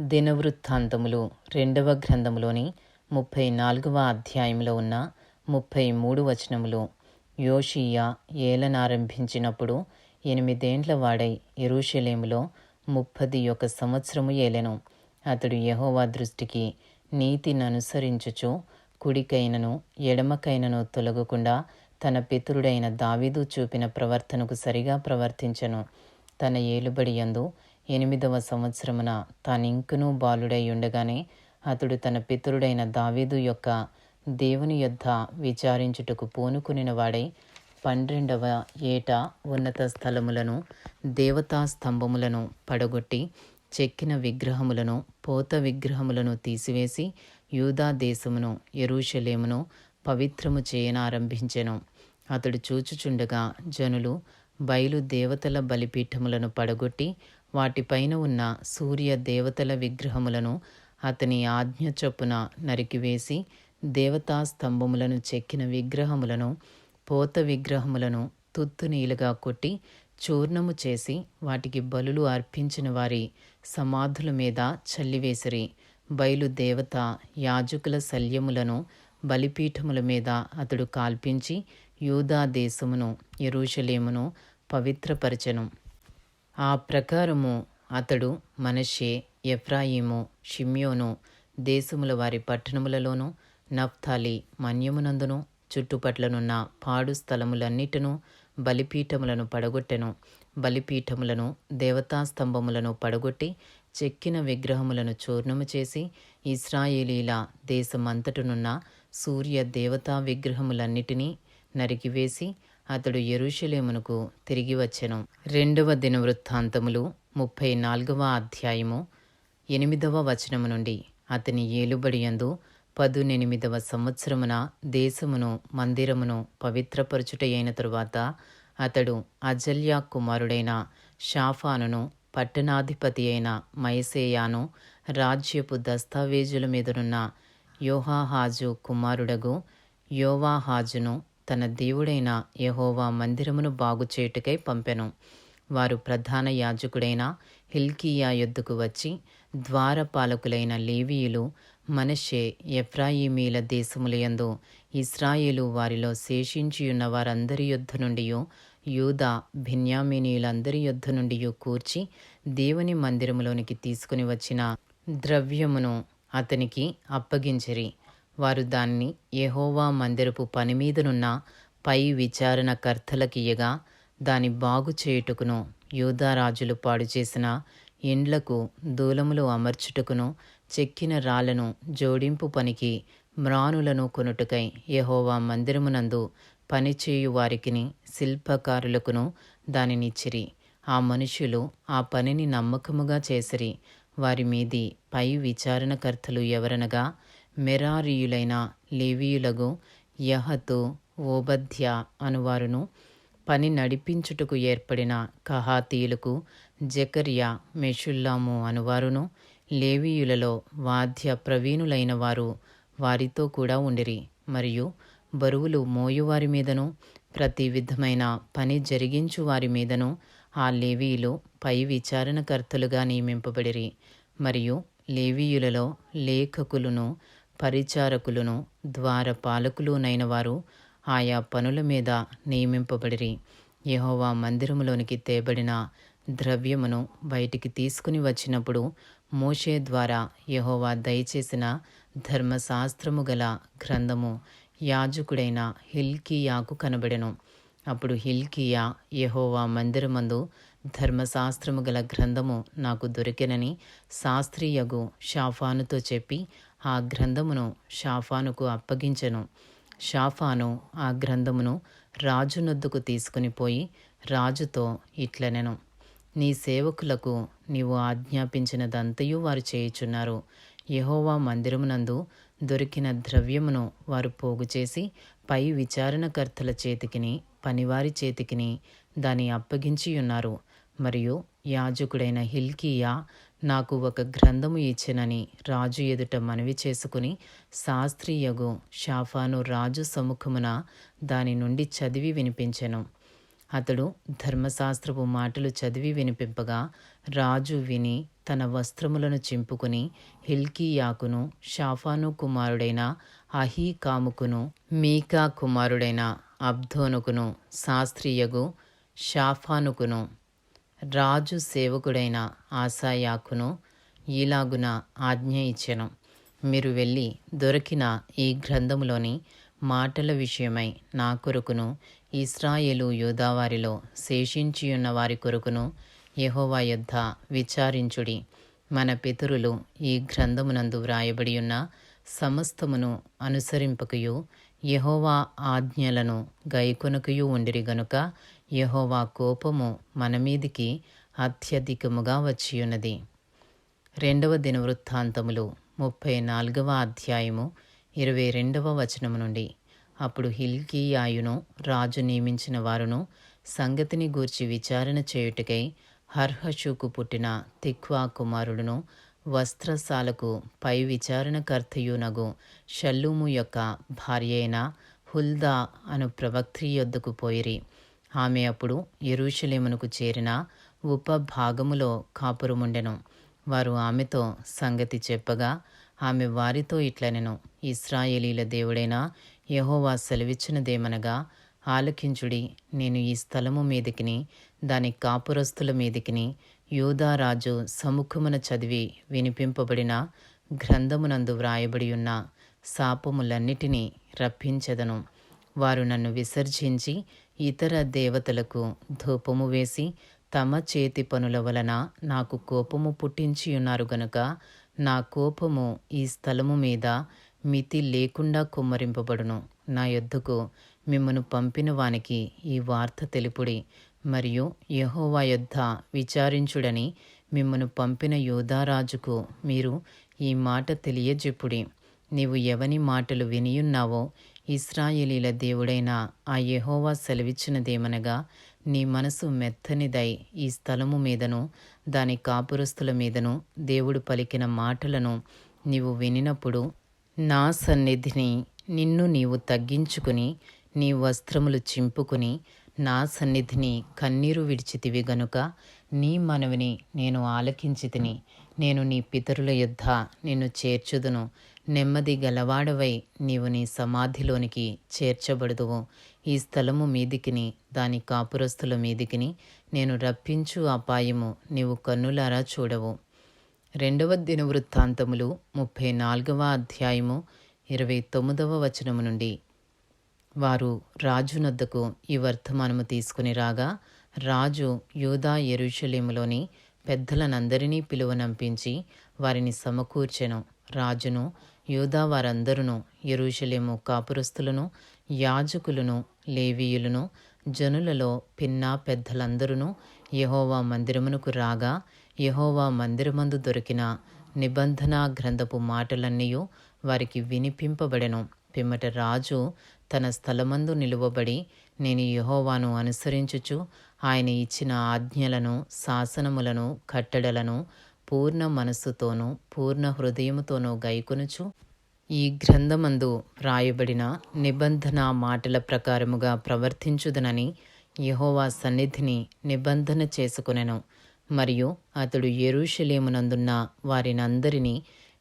దినవృత్తాంతములు రెండవ గ్రంథములోని ముప్పై నాలుగవ అధ్యాయంలో ఉన్న ముప్పై మూడు వచనములు. యోషియా ఏలనారంభించినప్పుడు ఎనిమిదేండ్ల వాడై ఎరుషలేములో ముప్పది ఒక సంవత్సరము ఏలెను. అతడు యహోవా దృష్టికి నీతిని అనుసరించుచు కుడికైనను ఎడమకైనను తొలగకుండా తన పితరుడైన దావీదు చూపిన ప్రవర్తనకు సరిగా ప్రవర్తించను. తన ఏలుబడి యందు ఎనిమిదవ సంవత్సరమున తానింకనూ బాలుడై ఉండగానే అతడు తన పితరుడైన దావీదు యొక్క దేవుని యొద్ద విచారించుటకు పూనుకునిన వాడై పన్నెండవ ఏట ఉన్నత స్థలములను దేవతా స్తంభములను పడగొట్టి చెక్కిన విగ్రహములను పోత విగ్రహములను తీసివేసి యూదా దేశమును ఎరుషలేమును పవిత్రము చేయనారంభించెను. అతడు చూచుచుండగా జనులు బయలు దేవతల బలిపీఠములను పడగొట్టి వాటిపైన ఉన్న సూర్య దేవతల విగ్రహములను అతని ఆజ్ఞ చొప్పున నరికివేసి దేవతా స్తంభములను చెక్కిన విగ్రహములను పోత విగ్రహములను తుత్తునీలుగా కొట్టి చూర్ణము చేసి వాటికి బలులు అర్పించిన వారి సమాధుల మీద చల్లివేసిరి. బయలుదేవత యాజకుల శల్యములను బలిపీఠముల మీద అతడు కాల్పించి యూదా దేశమును ఎరూషలేమును పవిత్రపరచెను. ఆ ప్రకారము అతడు మనషే ఎఫ్రాయిము షిమ్యోను దేశముల వారి పట్టణములలోనూ నఫ్తాలి మన్యమునందును చుట్టుపట్లనున్న పాడు స్థలములన్నిటినూ బలిపీఠములను పడగొట్టెను. బలిపీఠములను దేవతాస్తంభములను పడగొట్టి చెక్కిన విగ్రహములను చూర్ణము చేసి ఇస్రాయేలీల దేశమంతటనున్న సూర్య దేవతా విగ్రహములన్నిటినీ నరికివేసి అతడు ఎరుషలేమునకు తిరిగి వచ్చెను. రెండవ దిన వృత్తాంతములు ముప్పై నాలుగవ అధ్యాయము ఎనిమిదవ వచనము నుండి అతని ఏలుబడియందు పదునెనిమిదవ సంవత్సరమున దేశమును మందిరమును పవిత్రపరచుట అయిన తరువాత అతడు అజల్యా కుమారుడైన షాఫానును పట్టణాధిపతి అయిన మైసేయాను రాజ్యపు దస్తావేజుల మీదనున్న యోహాహాజు కుమారుడగు యోవాహాజును తన దేవుడైన యహోవా మందిరమును బాగుచేటుకై పంపెను. వారు ప్రధాన యాజకుడైన హిల్కియా యొద్దకు వచ్చి ద్వారపాలకులైన లేవీయులు మనషే ఎఫ్రాయిమీల దేశములయందు ఇస్రాయేలు వారిలో శేషించియున్న వారందరి యొద్ధ నుండి యూదా భిన్యామినీలందరి యొద్ధ నుండి కూర్చి దేవుని మందిరములోనికి తీసుకుని వచ్చిన ద్రవ్యమును అతనికి అప్పగించిరి. వారు దాన్ని యహోవా మందిరపు పనిమీదనున్న పై విచారణ కర్తలకియగా దాని బాగు చేయుటకును యూదారాజులు పాడు చేసిన ఇండ్లకు దూలములు అమర్చుటకును చెక్కిన రాళ్ళను జోడింపు పనికి మ్రానులను కొనుటకై యహోవా మందిరమునందు పనిచేయు వారికిని శిల్పకారులకును దానినిచ్చిరి. ఆ మనుషులు ఆ పనిని నమ్మకముగా చేసిరి. వారి మీది పై విచారణకర్తలు ఎవరనగా మెరారీయులైన లేవీయులగు యహతు ఓబధ్య అనువారును పని నడిపించుటకు ఏర్పడిన కహాతీయులకు జకర్యా మెషుల్లాము అనువారును లేవీయులలో వాద్య ప్రవీణులైన వారు వారితో కూడా ఉండిరి. మరియు బరువులు మోయువారి మీదను ప్రతి విధమైన పని జరిగించు వారి మీదను ఆ లేవీయులు పై విచారణకర్తలుగా నియమింపబడిరి. మరియు లేవీయులలో లేఖకులను పరిచారకులను ద్వారపాలకులునైన వారు ఆయా పనుల మీద నియమింపబడిరి. యహోవా మందిరములోనికి తేబడిన ద్రవ్యమును బయటికి తీసుకుని వచ్చినప్పుడు మోషే ద్వారా యహోవా దయచేసిన ధర్మశాస్త్రము గల గ్రంథము యాజకుడైన హిల్కియాకు కనబడెను. అప్పుడు హిల్కియా యహోవా మందిరమందు ధర్మశాస్త్రము గల గ్రంథము నాకు దొరికెనని శాస్త్రీయగు షాఫానుతో చెప్పి ఆ గ్రంథమును షాఫానుకు అప్పగించెను. షాఫాను ఆ గ్రంథమును రాజునొద్దుకు తీసుకుని పోయి రాజుతో ఇట్లనెను నీ సేవకులకు నీవు ఆజ్ఞాపించినదంతయు వారు చేయుచున్నారు. యహోవా మందిరమునందు దొరికిన ద్రవ్యమును వారు పోగు చేసి పై విచారణకర్తల చేతికిని పనివారి చేతికిని దాన్ని అప్పగించియున్నారు. మరియు యాజకుడైన హిల్కియా నాకు ఒక గ్రంథము ఇచ్చినని రాజు ఎదుట మనవి చేసుకుని శాస్త్రీయగు షాఫాను రాజు సముఖమున దాని నుండి చదివి వినిపించెను. అతడు ధర్మశాస్త్రపు మాటలు చదివి వినిపింపగా రాజు విని తన వస్త్రములను చింపుకుని హిల్కీయాకును షాఫాను కుమారుడైన అహీకాముకును మీకా కుమారుడైన అబ్ధోనుకును శాస్త్రీయగు షాఫానుకును రాజు సేవకుడైన ఆసాయాకును ఈలాగున ఆజ్ఞ ఇచ్చెను. మీరు వెళ్ళి దొరికిన ఈ గ్రంథములోని మాటల విషయమై నా కొరకును ఇస్రాయేలు యూదావారిలో శేషించియున్న వారి కొరకును యహోవా యొద్ద విచారించుడి. మన పితరులు ఈ గ్రంథమునందు వ్రాయబడి ఉన్న సమస్తమును అనుసరింపకయు యహోవా ఆజ్ఞలను గైకొనకయు ఉండిరి గనుక యహోవా కోపము మన మీదికి అత్యధికముగా వచ్చియున్నది. రెండవ దినవృత్తాంతములు ముప్పై నాలుగవ అధ్యాయము ఇరవై రెండవ వచనము నుండి. అప్పుడు హిల్కీయాయును రాజు నియమించిన వారును సంగతిని గూర్చి విచారణ చేయుటకై హర్హషుకు పుట్టిన తిక్వా కుమారుడును వస్త్రశాలకు పై విచారణకర్తయునగు షల్లూము యొక్క భార్య అయిన హుల్దా అను ప్రవక్త్రి యొద్దకు పోయిరి. ఆమె అప్పుడు ఎరుషలేమునకు చేరిన ఉపభాగములో కాపురముండెను. వారు ఆమెతో సంగతి చెప్పగా ఆమె వారితో ఇట్లనెను ఇస్రాయేలీల దేవుడైన యహోవా సెలవిచ్చినదేమనగా ఆలకించుడి నేను ఈ స్థలము మీదికిని దాని కాపురస్తుల మీదికిని యూదారాజు సముఖమున చదివి వినిపింపబడిన గ్రంథమునందు వ్రాయబడి ఉన్న శాపములన్నిటినీ రప్పించెదను. వారు నన్ను విసర్జించి ఇతర దేవతలకు ధూపము వేసి తమ చేతి పనుల వలన నాకు కోపము పుట్టించియున్నారు గనుక నా కోపము ఈ స్థలము మీద మితి లేకుండా కుమ్మరింపబడును. నా యొద్దకు మిమ్మను పంపిన వానికి ఈ వార్త తెలుపుడి. మరియు యహోవా యొద్ద విచారించుడని మిమ్మను పంపిన యోధారాజుకు మీరు ఈ మాట తెలియజెప్పుడి. నీవు ఎవని మాటలు వినియున్నావో ఇస్రాయేలీల దేవుడైన ఆ యహోవా సెలవిచ్చినదేమనగా నీ మనసు మెత్తనిదై ఈ స్థలము మీదను దాని కాపురస్తుల మీదను దేవుడు పలికిన మాటలను నీవు వినినప్పుడు నా సన్నిధిని నిన్ను నీవు తగ్గించుకుని నీ వస్త్రములు చింపుకుని నా సన్నిధిని కన్నీరు విడిచితివి గనుక నీ మనవిని నేను ఆలకించి తిని నేను నీ పితరుల యుద్ధ నిన్ను చేర్చుదును. నెమ్మది గలవాడవై నీవు నీ సమాధిలోనికి చేర్చబడుదువు. ఈ స్థలము మీదికిని దాని కాపురస్తుల మీదికిని నేను రప్పించు అపాయము నీవు కన్నులారా చూడవు. రెండవ దిన వృత్తాంతములు ముప్పై నాలుగవ అధ్యాయము ఇరవై తొమ్మిదవ వచనము నుండి వారు రాజునద్దకు ఈ వర్ధమానము తీసుకుని రాగా రాజు యూదా ఎరుషలేములోని పెద్దలనందరినీ పిలువనంపించి వారిని సమకూర్చెను. రాజును యూదా వారందరును ఎరుషలేము కాపురస్తులను యాజకులను లేవీయులను జనులలో పిన్నా పెద్దలందరూ యహోవా మందిరమునకు రాగా యహోవా మందిరమందు దొరికిన నిబంధన గ్రంథపు మాటలన్నీ వారికి వినిపింపబడెను. పిమ్మట రాజు తన స్థలమందు నిలువబడి నేను యహోవాను అనుసరించుచు ఆయన ఇచ్చిన ఆజ్ఞలను శాసనములను కట్టడలను పూర్ణ మనస్సుతోనూ పూర్ణ హృదయముతోనూ గైకొనుచు ఈ గ్రంథమందు వ్రాయబడిన నిబంధన మాటల ప్రకారముగా ప్రవర్తించుదనని యహోవా సన్నిధిని నిబంధన చేసుకునెను. మరియు అతడు ఎరుషలేమునందున్న వారినందరినీ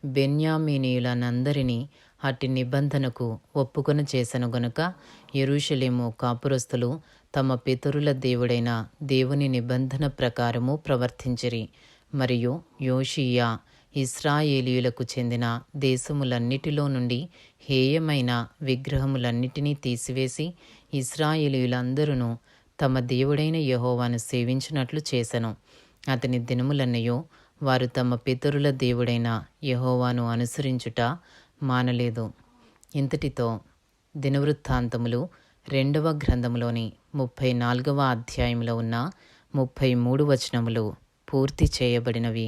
బెన్యామీనీయులనందరినీ అట్టి నిబంధనకు ఒప్పుకొని చేసను గనుక ఎరుషలేము కాపురస్తులు తమ పితరుల దేవుడైన దేవుని నిబంధన ప్రకారము ప్రవర్తించిరి. మరియు యోషియా ఇస్రాయేలీయులకు చెందిన దేశములన్నిటిలో నుండి హేయమైన విగ్రహములన్నిటినీ తీసివేసి ఇస్రాయేలీయులందరూ తమ దేవుడైన యహోవాను సేవించినట్లు చేసెను. అతని దినములన్నయో వారు తమ పితరుల దేవుడైన యహోవాను అనుసరించుట మానలేదు. ఇంతటితో దినవృత్తాంతములు రెండవ గ్రంథములోని ముప్పై నాలుగవ అధ్యాయంలో ఉన్న ముప్పై మూడు వచనములు పూర్తి చేయబడినవి.